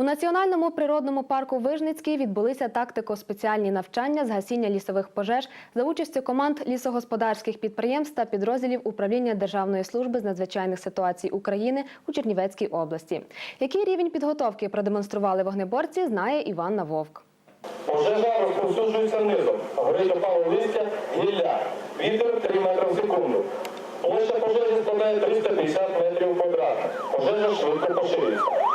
У національному природному парку Вижницький відбулися тактико-спеціальні навчання з гасіння лісових пожеж за участю команд лісогосподарських підприємств та підрозділів управління Державної служби з надзвичайних ситуацій України у Чернівецькій області. Який рівень підготовки продемонстрували вогнеборці, знає Іванна Вовк. Пожежа розповсюджується низом. Горить опало листя, гілля. Вітер 3 метри в секунду. Площа пожежі складає 350 метрів квадратних. Пожежа швидко поширюється.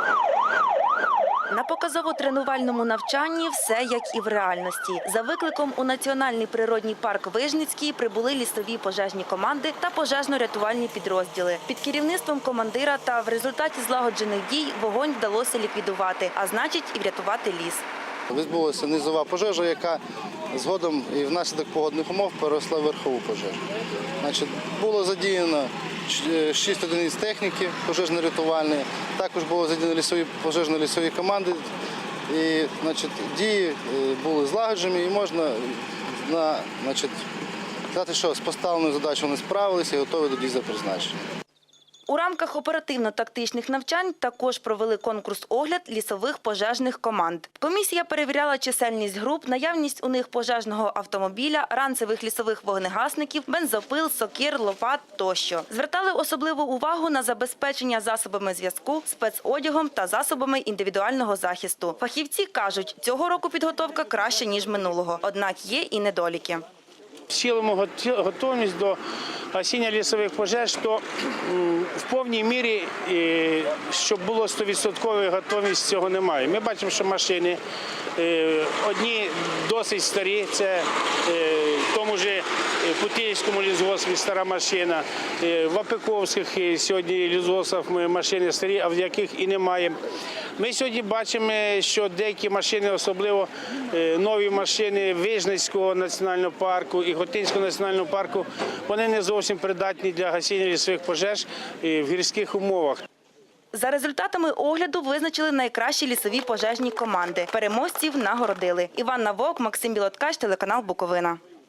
На показово-тренувальному навчанні все як і в реальності. За викликом у Національний природній парк Вижницький прибули лісові пожежні команди та пожежно-рятувальні підрозділи. Під керівництвом командира та в результаті злагоджених дій вогонь вдалося ліквідувати, а значить і врятувати ліс. Відбулася низова пожежа, яка згодом і внаслідок погодних умов переросла в верхову пожежу. Значить, було задіяно 6 одиниць техніки пожежно-рятувальної, також було задіяно лісові пожежно-лісові команди. І значить, дії е, були злагоджені і можна на, значить, сказати, що з поставленою задачею вони справилися і готові до дій за призначення. У рамках оперативно-тактичних навчань також провели конкурс-огляд лісових пожежних команд. Комісія перевіряла чисельність груп, наявність у них пожежного автомобіля, ранцевих лісових вогнегасників, бензопил, сокир, лопат тощо. Звертали особливу увагу на забезпечення засобами зв'язку, спецодягом та засобами індивідуального захисту. Фахівці кажуть, цього року підготовка краща, ніж минулого. Однак є і недоліки. Сілимо готі- готовність до гасіння лісових пожеж, то в повній мірі, е, щоб було 100% готовність, цього немає. Ми бачимо, що машини е, одні досить старі, це е, в тому ж Путильському лісгоспі стара машина, е, в Апиковських е, сьогодні лісгоспах машини старі, а в яких і немає. Ми сьогодні бачимо, що деякі машини, особливо е, нові машини Вижницького національного парку і Готинського національного парку, вони не зовсім придатні для гасіння лісових пожеж в гірських умовах. За результатами огляду визначили найкращі лісові пожежні команди. Переможців нагородили. Іван Навок, Максим Білоткач, телеканал Буковина.